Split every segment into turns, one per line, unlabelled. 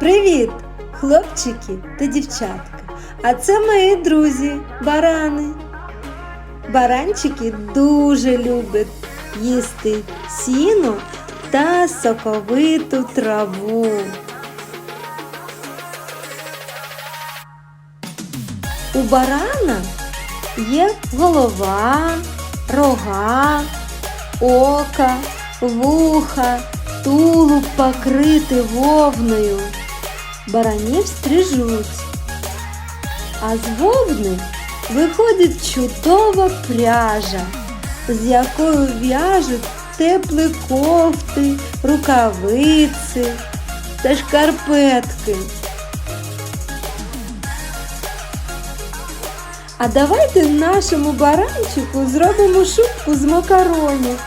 Привіт, хлопчики та дівчатка. А це мої друзі, барани. Баранчики дуже люблять їсти сіно та соковиту траву. У барана є голова, рога, ока, вуха, тулуб покритий вовною. Баранів стрижуть. А з вовни виходить чудова пряжа, з якою в'яжуть теплі кофти, рукавиці та шкарпетки. А давайте нашому баранчику зробимо шубку з макаронів.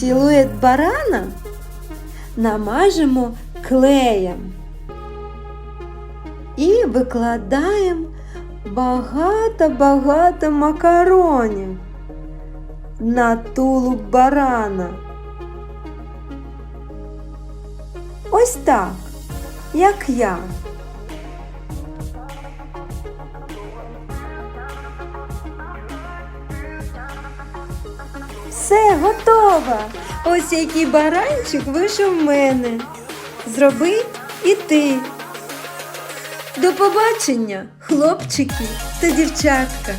Силует барана намажемо клеєм і викладаємо багато-багато макаронів на тулуб барана. Ось так, як я. Все, готово! Ось який баранчик вийшов в мене. Зроби і ти. До побачення, хлопчики та дівчатка.